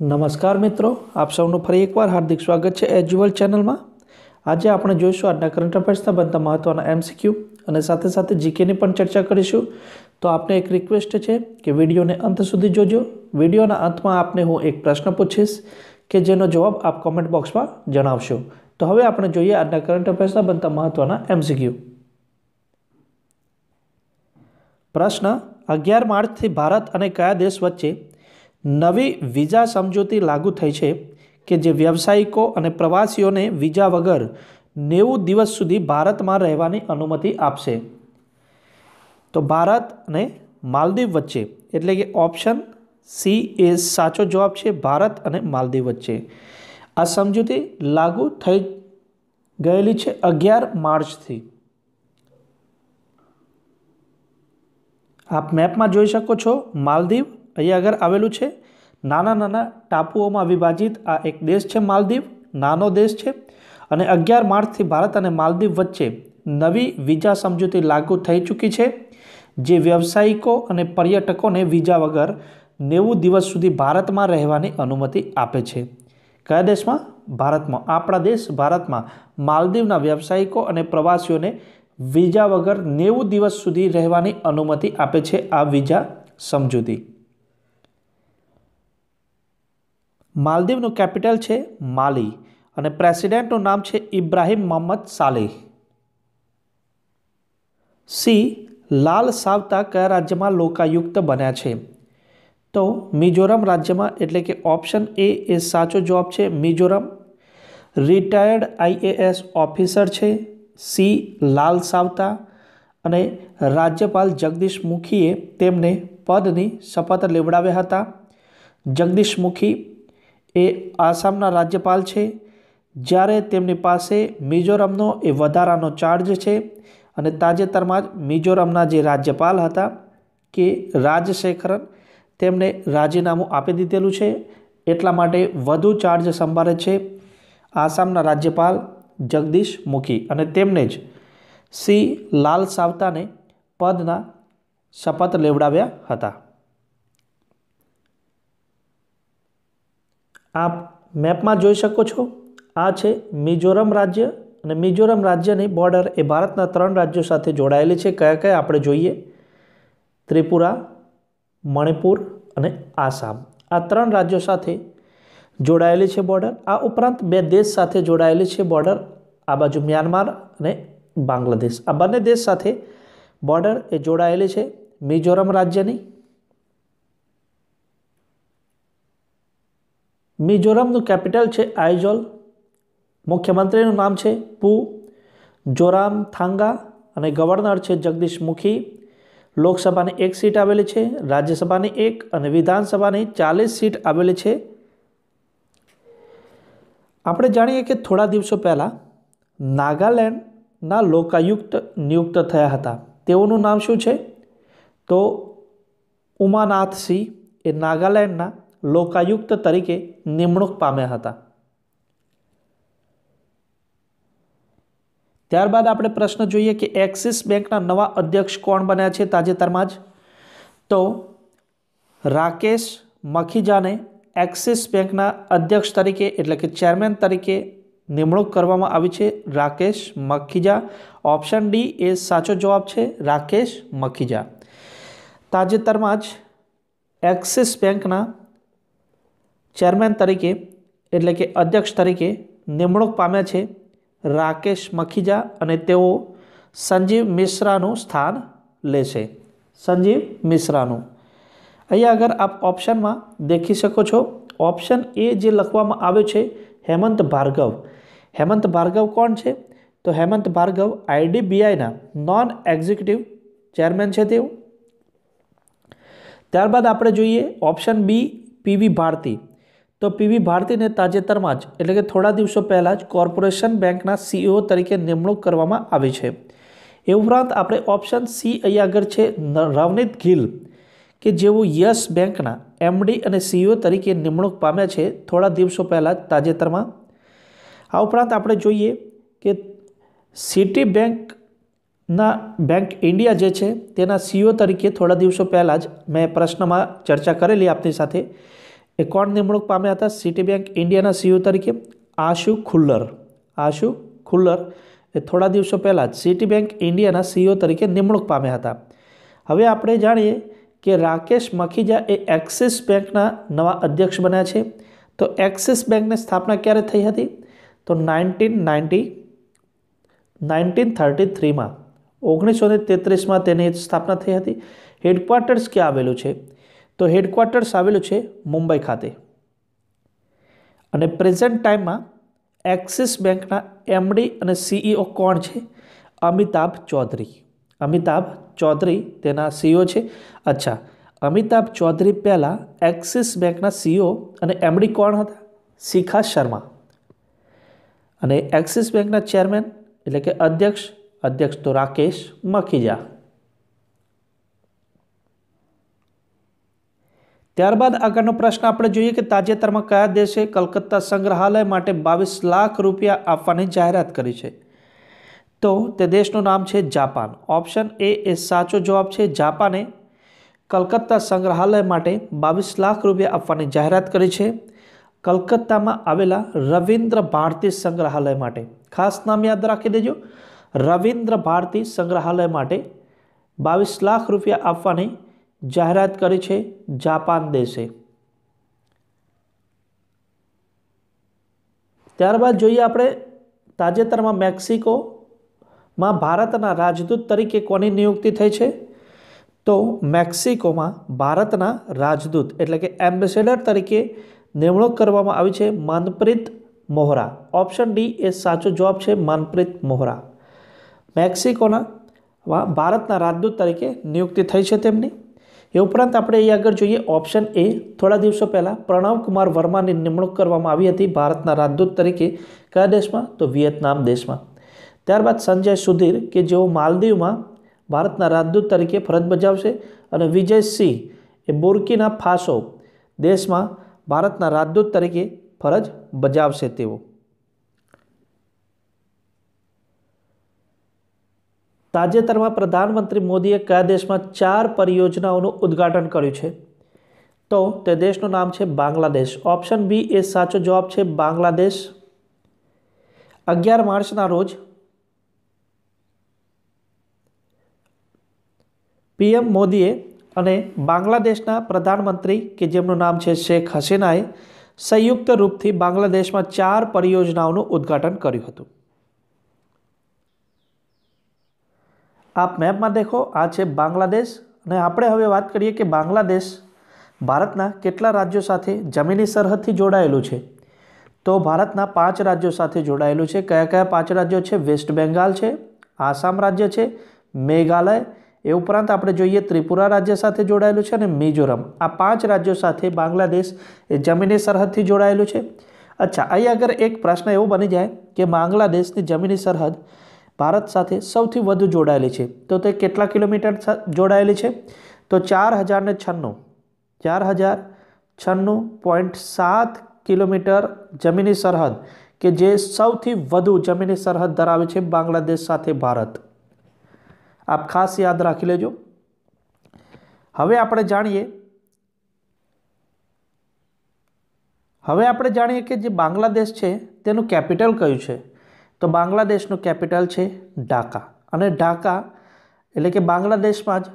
નમસ્કાર મિત્રો, આપ સૌનું ફરી એકવાર હાર્દિક સ્વાગત છે એજ્યુઅલ ચેનલમાં. આજે આપણે જોઈશું આજના કરંટ અફેર્સના બનતા મહત્ત્વના એમસીક્યુ અને સાથે સાથે જીકેની પણ ચર્ચા કરીશું. તો આપને એક રિક્વેસ્ટ છે કે વિડીયોને અંત સુધી જોજો. વિડીયોના અંતમાં આપને હું એક પ્રશ્ન પૂછીશ કે જેનો જવાબ આપ કોમેન્ટ બોક્સમાં જણાવશો. તો હવે આપણે જોઈએ આજના કરંટ અફેર્સના બનતા મહત્ત્વના એમસીક્યુ પ્રશ્ન, અગિયાર માર્ચથી ભારત અને કયા દેશ વચ્ચે નવી વિઝા સમજૂતી લાગુ થઈ છે કે જે વ્યવસાયિકો અને પ્રવાસીઓને વિઝા વગર નેવું દિવસ સુધી ભારતમાં રહેવાની અનુમતિ આપશે. તો ભારત અને માલદીવ વચ્ચે એટલે કે ઓપ્શન સી એ સાચો જવાબ છે ભારત અને માલદીવ વચ્ચે. આ સમજૂતી લાગુ થઈ ગયેલી છે અગિયાર માર્ચથી. આપ મેપમાં જોઈ શકો છો માલદીવ અહીં આગળ આવેલું છે. નાના નાના ટાપુઓમાં વિભાજિત આ એક દેશ છે માલદીવ, નાનો દેશ છે. અને અગિયાર માર્ચથી ભારત અને માલદીવ વચ્ચે નવી વિઝા સમજૂતી લાગુ થઈ ચૂકી છે, જે વ્યવસાયિકો અને પર્યટકોને વિઝા વગર નેવું દિવસ સુધી ભારતમાં રહેવાની અનુમતિ આપે છે. કયા દેશમાં? ભારતમાં. આપણા દેશ ભારતમાં માલદીવના વ્યવસાયિકો અને પ્રવાસીઓને વિઝા વગર નેવું દિવસ સુધી રહેવાની અનુમતિ આપે છે આ વિઝા સમજૂતી. માલદીવનું કેપિટલ છે માલી અને પ્રેસિડેન્ટનું નામ છે ઇબ્રાહિમ મોહમ્મદ સાલેહ. સી. લાલ સાવતા કયા રાજ્યમાં લોકાયુક્ત બન્યા છે? તો મિઝોરમ રાજ્યમાં એટલે કે ઓપ્શન એ એ સાચો જવાબ છે મિઝોરમ. રિટાયર્ડ આઈએએસ ઓફિસર છે સી. લાલ સાવતા અને રાજ્યપાલ જગદીશ મુખીએ તેમને પદની શપથ લેવડાવ્યા હતા. જગદીશ મુખી એ આસામના રાજ્યપાલ છે. જ્યારે તેમની પાસે મિઝોરમનો એ વધારાનો ચાર્જ છે અને તાજેતરમાં જ મિઝોરમના જે રાજ્યપાલ હતા કે રાજશેખરન તેમને રાજીનામું આપી દીધેલું છે. એટલા માટે વધુ ચાર્જ સંભાળે છે આસામના રાજ્યપાલ જગદીશ મુખી અને તેમને જ સી લાલ સાવતાને પદના શપથ લેવડાવ્યા હતા. આપ મેપમાં જોઈ શકો છો. આ છે મિઝોરમ રાજ્ય અને મિઝોરમ રાજ્યની બોર્ડર એ ભારતના ત્રણ રાજ્યો સાથે જોડાયેલી છે. કયા કયા આપણે જોઈએ? ત્રિપુરા, મણિપુર અને આસામ. આ ત્રણ રાજ્યો સાથે જોડાયેલી છે બોર્ડર આ ઉપરાંત બે દેશ સાથે જોડાયેલી છે બોર્ડર આ બાજુ મ્યાનમાર અને બાંગ્લાદેશ. આ બંને દેશ સાથે બોર્ડર એ જોડાયેલી છે મિઝોરમ રાજ્યની. મિઝોરમનું કેપિટલ છે આઇઝોલ. મુખ્યમંત્રીનું નામ છે પુ. જોરામ થાંગા અને ગવર્નર છે જગદીશ મુખી. લોકસભાની એક સીટ આવેલી છે, રાજ્યસભાની એક અને વિધાનસભાની ચાલીસ સીટ આવેલી છે. આપણે જાણીએ કે થોડા દિવસો પહેલાં નાગાલેન્ડના લોકાયુક્ત નિયુક્ત થયા હતા. તેઓનું નામ શું છે? તો ઉમાનાથ સિંહ એ નાગાલેન્ડના લોકાયુક્ત તરીકે નિમણૂક પામ્યા હતા. ત્યારબાદ આપણે પ્રશ્ન જોઈએ કે એક્સિસ બેંકના નવા અધ્યક્ષ કોણ બન્યા છે તાજેતરમાં જ? તો રાકેશ મખીજાને એક્સિસ બેંકના અધ્યક્ષ તરીકે એટલે કે ચેરમેન તરીકે નિમણૂક કરવામાં આવી છે રાકેશ મખીજા. ઓપ્શન ડી એ સાચો જવાબ છે રાકેશ મખીજા. તાજેતરમાં જ એક્સિસ બેંકના ચેરમેન તરીકે, એટલે કે અધ્યક્ષ તરીકે નિમણૂક પામ્યા છે રાકેશ મખીજા અને તેઓ સંજીવ મિશ્રાનું સ્થાન લેશે સંજીવ મિશ્રાનું. અહીંયા આગળ આપ ઓપ્શનમાં દેખી શકો છો. ઓપ્શન એ જે લખવામાં આવ્યો છે, હેમંત ભાર્ગવ. હેમંત ભાર્ગવ કોણ છે? તો હેમંત ભાર્ગવ આઈડીબીઆઈના નોન એક્ઝિક્યુટિવ ચેરમેન છે તેઓ. ત્યારબાદ આપણે જોઈએ ઓપ્શન બી પીવી ભારતી. તો પીવી ભારતીને તાજેતરમાં જ, એટલે કે થોડા દિવસો પહેલાં જ, કોર્પોરેશન બેંકના સીઈઓ તરીકે નિમણૂક કરવામાં આવી છે. એ ઉપરાંત આપણે ઓપ્શન સી અહીં આગળ છે રવનીત ગિલ, કે જેઓ યસ બેંકના એમડી અને સીઈઓ તરીકે નિમણૂક પામ્યા છે, થોડા દિવસો પહેલાં જ તાજેતરમાં. આ ઉપરાંત આપણે જોઈએ કે સિટી બેંકના બેંક ઇન્ડિયા જે છે, તેના સીઈઓ તરીકે થોડા દિવસો પહેલાં જ મેં પ્રશ્નમાં ચર્ચા કરેલી આપની સાથે. એ કોણ નિમણૂક પામ્યા હતા સિટી બેંક ઇન્ડિયાના સીઈઓ તરીકે આશુ ખુલ્લર. આશુ ખુલ્લર એ થોડા દિવસો પહેલાં જ સિટી બેંક ઇન્ડિયાના સીઈઓ તરીકે નિમણૂક પામ્યા હતા. હવે આપણે જાણીએ કે રાકેશ મખીજા એ એક્સિસ બેંકના નવા અધ્યક્ષ બન્યા છે. તો એક્સિસ બેંકની સ્થાપના ક્યારે થઈ હતી? તો નાઇન્ટીન નાઇન્ટી, નાઇન્ટીન થર્ટી થ્રીમાં. ઓગણીસો ને તેત્રીસમાં તેની સ્થાપના થઈ હતી. હેડક્વાર્ટર્સ ક્યાં આવેલું છે? તો હેડક્વાર્ટર્સ આવેલું છે મુંબઈ ખાતે. અને પ્રેઝન્ટ ટાઈમમાં એક્સિસ બેંકના એમડી અને સીઈઓ કોણ છે? અમિતાભ ચૌધરી. અમિતાભ ચૌધરી તેના સીઈઓ છે. અચ્છા, અમિતાભ ચૌધરી પહેલાં એક્સિસ બેંકના સીઈઓ અને એમડી કોણ હતા? શિખા શર્મા. અને એક્સિસ બેંકના ચેરમેન એટલે કે અધ્યક્ષ અધ્યક્ષ તો રાકેશ મખીજા. ત્યારબાદ આગળનો પ્રશ્ન આપણે જોઈએ કે તાજેતરમાં કયા દેશે કલકત્તા સંગ્રહાલય માટે બાવીસ લાખ રૂપિયા આપવાની જાહેરાત કરી છે? તો તે દેશનું નામ છે જાપાન. ઓપ્શન એ એ સાચો જવાબ છે, જાપાને કલકત્તા સંગ્રહાલય માટે બાવીસ લાખ રૂપિયા આપવાની જાહેરાત કરી છે. કલકત્તામાં આવેલા રવિન્દ્ર ભારતી સંગ્રહાલય માટે. ખાસ નામ યાદ રાખી દેજો. રવિન્દ્ર ભારતી સંગ્રહાલય માટે બાવીસ લાખ રૂપિયા આપવાની જાહેરાત કરી છે જાપાન દેશે. ત્યારબાદ જોઈએ આપણે તાજેતરમાં મેક્સિકોમાં ભારતના રાજદૂત તરીકે કોની નિયુક્તિ થઈ છે? તો મેક્સિકોમાં ભારતના રાજદૂત એટલે કે એમ્બેસેડર તરીકે નિમણૂક કરવામાં આવી છે મનપ્રીત મોહરા. ઓપ્શન ડી એ સાચો જવાબ છે મનપ્રીત મોહરા. મેક્સિકોના ભારતના રાજદૂત તરીકે નિયુક્તિ થઈ છે તેમની. એ ઉપરાંત આપણે અહીં આગળ જોઈએ ઓપ્શન એ થોડા દિવસો પહેલાં પ્રણવ કુમાર વર્માની નિમણૂક કરવામાં આવી હતી ભારતના રાજદૂત તરીકે કયા દેશમાં? તો વિયેતનામ દેશમાં. ત્યારબાદ સંજય સુધીર કે જેઓ માલદીવમાં ભારતના રાજદૂત તરીકે ફરજ બજાવશે અને વિજય સિંહ એ બોર્કીના ફાસો દેશમાં ભારતના રાજદૂત તરીકે ફરજ બજાવશે તેઓ. તાજેતરમાં પ્રધાનમંત્રી મોદીએ કયા દેશમાં ચાર પરિયોજનાઓનું ઉદ્ઘાટન કર્યું છે? તો તે દેશનું નામ છે બાંગ્લાદેશ. ઓપ્શન બી એ સાચો જવાબ છે બાંગ્લાદેશ. અગિયાર માર્ચના રોજ પીએમ મોદીએ અને બાંગ્લાદેશના પ્રધાનમંત્રી, કે જેમનું નામ છે શેખ હસીનાએ, સંયુક્ત રૂપથી બાંગ્લાદેશમાં ચાર પરિયોજનાઓનું ઉદ્ઘાટન કર્યું હતું. આપ મેપમાં દેખો, આ છે બાંગ્લાદેશ. અને આપણે હવે વાત કરીએ કે બાંગ્લાદેશ ભારતના કેટલા રાજ્યો સાથે જમીની સરહદથી જોડાયેલું છે. તો ભારતના પાંચ રાજ્યો સાથે જોડાયેલું છે. કયા કયા પાંચ રાજ્યો છે? વેસ્ટ બેંગાલ છે, આસામ રાજ્ય છે, મેઘાલય, એ ઉપરાંત આપણે જોઈએ ત્રિપુરા રાજ્ય સાથે જોડાયેલું છે અને મિઝોરમ. આ પાંચ રાજ્યો સાથે બાંગ્લાદેશ એ જમીની સરહદથી જોડાયેલું છે. અચ્છા, અહીં આગળ એક પ્રશ્ન એવો બની જાય કે બાંગ્લાદેશની જમીની સરહદ ભારત સાથે સૌથી વધુ જોડાયેલી છે. તો તે કેટલા કિલોમીટર જોડાયેલી છે? તો ચાર હજારને છન્નું. ચાર હજાર છન્નું પોઈન્ટ સાત કિલોમીટર જમીની સરહદ, કે જે સૌથી વધુ જમીની સરહદ ધરાવે છે બાંગ્લાદેશ સાથે ભારત. આપ ખાસ યાદ રાખી લેજો. હવે આપણે જાણીએ, હવે આપણે જાણીએ કે જે બાંગ્લાદેશ છે, તેનું કેપિટલ કયું છે? તો બાંગ્લાદેશનું કેપિટલ છે ઢાકા. અને ઢાકા એટલે કે બાંગ્લાદેશમાં જ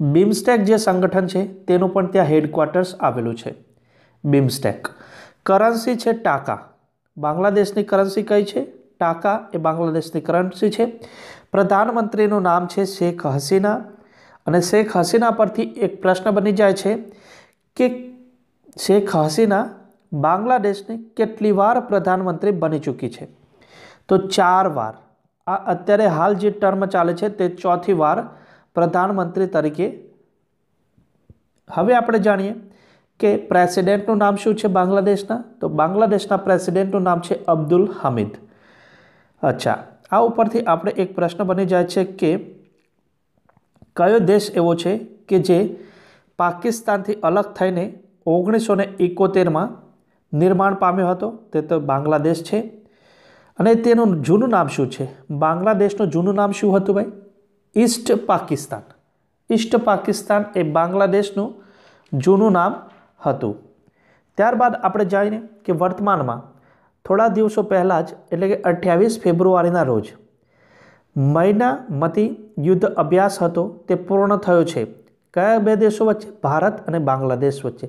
બિમસ્ટેક જે સંગઠન છે તેનું પણ ત્યાં હેડક્વાર્ટર્સ આવેલું છે. બિમસ્ટેક. કરન્સી છે ટાકા. બાંગ્લાદેશની કરન્સી કઈ છે? ટાકા એ બાંગ્લાદેશની કરન્સી છે. પ્રધાનમંત્રીનું નામ છે શેખ હસીના. અને શેખ હસીના પરથી એક પ્રશ્ન બની જાય છે કે શેખ હસીના બાંગ્લાદેશની કેટલી વાર પ્રધાનમંત્રી બની ચૂકી છે? તો ચાર વાર. આ અત્યારે હાલ જે ટર્મ ચાલે છે તે ચોથી વાર પ્રધાનમંત્રી તરીકે. હવે આપણે જાણીએ કે પ્રેસિડેન્ટનું નામ શું છે બાંગ્લાદેશના? તો બાંગ્લાદેશના પ્રેસિડેન્ટનું નામ છે અબ્દુલ હામિદ. અચ્છા, આ ઉપરથી આપણે એક પ્રશ્ન બની જાય છે કે કયો દેશ એવો છે કે જે પાકિસ્તાનથી અલગ થઈને ઓગણીસો ને એકોતેરમાં નિર્માણ પામ્યો હતો? તે તો બાંગ્લાદેશ છે. અને તેનું જૂનું નામ શું છે? બાંગ્લાદેશનું જૂનું નામ શું હતું ભાઈ? ઈસ્ટ પાકિસ્તાન. ઈસ્ટ પાકિસ્તાન એ બાંગ્લાદેશનું જૂનું નામ હતું. ત્યારબાદ આપણે જાણીએ કે વર્તમાનમાં થોડા દિવસો પહેલાં જ, એટલે કે અઠ્યાવીસ ફેબ્રુઆરીના રોજ, મૈનામતી યુદ્ધ અભ્યાસ હતો, તે પૂર્ણ થયો છે. કયા બે દેશો વચ્ચે? ભારત અને બાંગ્લાદેશ વચ્ચે.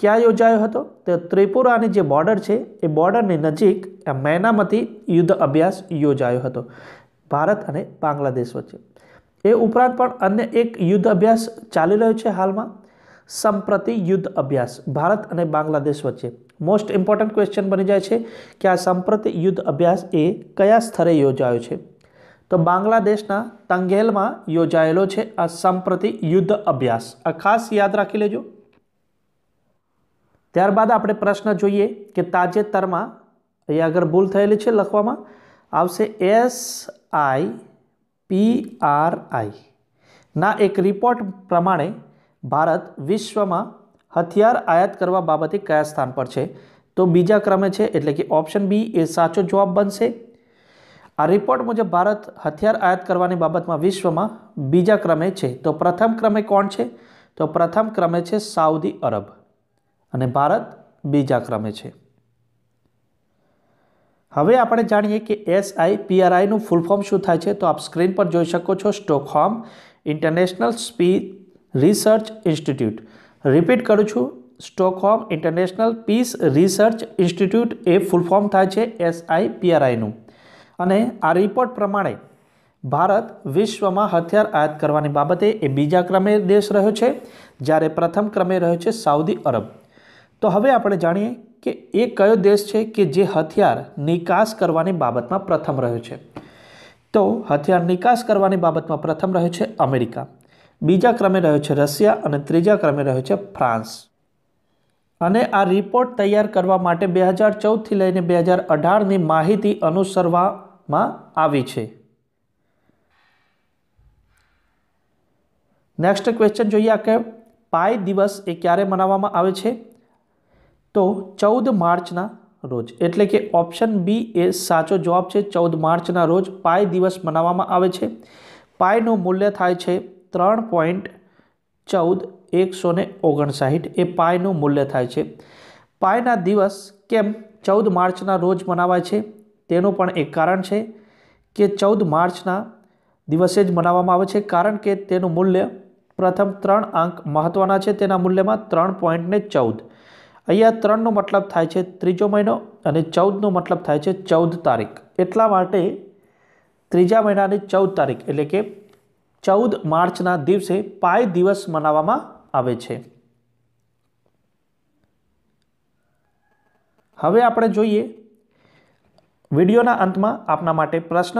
ક્યાં યોજાયો હતો? તો ત્રિપુરાની જે બોર્ડર છે, એ બોર્ડરની નજીક મૈનામતી યુદ્ધ અભ્યાસ યોજાયો હતો, ભારત અને બાંગ્લાદેશ વચ્ચે. એ ઉપરાંત પણ અન્ય એક યુદ્ધ અભ્યાસ ચાલી રહ્યો છે હાલમાં, સંપ્રતિ યુદ્ધ અભ્યાસ, ભારત અને બાંગ્લાદેશ વચ્ચે. મોસ્ટ ઇમ્પોર્ટન્ટ ક્વેશ્ચન બની જાય છે કે આ સંપ્રતિ યુદ્ધ અભ્યાસ એ કયા સ્થળે યોજાયો છે? તો બાંગ્લાદેશના તંગેલમાં યોજાયેલો છે આ સંપ્રતિ યુદ્ધ અભ્યાસ. આ ખાસ યાદ રાખી લેજો. ત્યારબાદ આપણે પ્રશ્ન જોઈએ કે તાજેતરમાં અહીંયા આગળ ભૂલ થયેલી છે લખવામાં. આવશે S I P R I ના, એક રિપોર્ટ પ્રમાણે ભારત વિશ્વમાં હથિયાર આયાત કરવા બાબતે કયા સ્થાન પર છે? તો બીજા ક્રમે છે, એટલે કે ઓપ્શન બી એ સાચો જવાબ બનશે. આ રિપોર્ટ મુજબ ભારત હથિયાર આયાત કરવાની બાબતમાં વિશ્વમાં બીજા ક્રમે છે. તો પ્રથમ ક્રમે કોણ છે? તો પ્રથમ ક્રમે છે સાઉદી અરબ. અને ભારત બીજા ક્રમે છે. હવે આપણે જાણીએ કે એસઆઈ પીઆરઆઈનું ફૂલ ફોર્મ શું થાય છે તો આપ સ્ક્રીન પર જોઈ શકો છો સ્ટોકહોમ ઇન્ટરનેશનલ સ્પી રિસર્ચ ઇન્સ્ટિટ્યૂટ રિપીટ કરું છું Stockholm International Peace Research Institute એ ફૂલ ફોર્મ થાય છે એસઆઈ પીઆરઆઈનું. અને આ રિપોર્ટ પ્રમાણે ભારત વિશ્વમાં હથિયાર આયાત કરવાની બાબતે એ બીજા ક્રમે દેશ રહ્યો છે, જ્યારે પ્રથમ ક્રમે રહ્યો છે સાઉદી અરબ. તો હવે આપણે જાણીએ કે એ કયો દેશ છે કે જે હથિયાર નિકાસ કરવાની બાબતમાં પ્રથમ રહ્યો છે. તો હથિયાર નિકાસ કરવાની બાબતમાં પ્રથમ રહ્યો છે અમેરિકા. બીજા ક્રમે રહ્યો છે રશિયા અને ત્રીજા ક્રમે રહ્યો છે ફ્રાન્સ. અને આ રિપોર્ટ તૈયાર કરવા માટે બે હજાર ચૌદથી લઈને બે હજાર અઢારની માહિતી અનુસરવામાં આવી છે. નેક્સ્ટ ક્વેશ્ચન જોઈએ કે પાય દિવસ એ ક્યારે મનાવવામાં આવે છે? તો ચૌદ માર્ચના રોજ. એટલે કે ઓપ્શન બી એ સાચો જવાબ છે. ચૌદ માર્ચના રોજ પાય દિવસ મનાવવામાં આવે છે. પાયનું મૂલ્ય થાય છે ત્રણ પોઈન્ટ ચૌદ એકસો ને ઓગણસાઠ. એ પાયનું મૂલ્ય થાય છે. પાયના દિવસ કેમ ચૌદ માર્ચના રોજ મનાવાય છે? તેનું પણ એક કારણ છે કે ચૌદ માર્ચના દિવસે જ મનાવવામાં આવે છે. કારણ કે તેનું મૂલ્ય પ્રથમ ત્રણ અંક મહત્ત્વના છે. તેના મૂલ્યમાં ત્રણ પોઈન્ટને ચૌદ. અહીંયા ત્રણનો મતલબ થાય છે ત્રીજો મહિનો અને ચૌદનો મતલબ થાય છે ચૌદ તારીખ. એટલા માટે ત્રીજા મહિનાની ચૌદ તારીખ એટલે કે ચૌદ માર્ચના દિવસે પાય દિવસ મનાવવામાં આવે છે. હવે આપણે જોઈએ વિડીયોના અંતમાં આપના માટે પ્રશ્ન,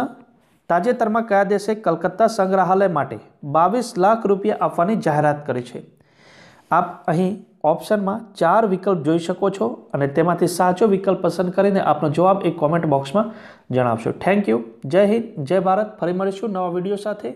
તાજેતરમાં કયા દેશે કલકત્તા સંગ્રહાલય માટે બાવીસ લાખ રૂપિયા આપવાની જાહેરાત કરી છે? આપ અહીં ઓપ્શનમાં ચાર વિકલ્પ જોઈ શકો છો અને તેમાંથી સાચો વિકલ્પ પસંદ કરીને આપનો જવાબ એક કોમેન્ટ બોક્સમાં જણાવશો. થેન્ક યુ જય હિન્દ, જય ભારત. ફરી મળીશું નવા વીડિયો સાથે.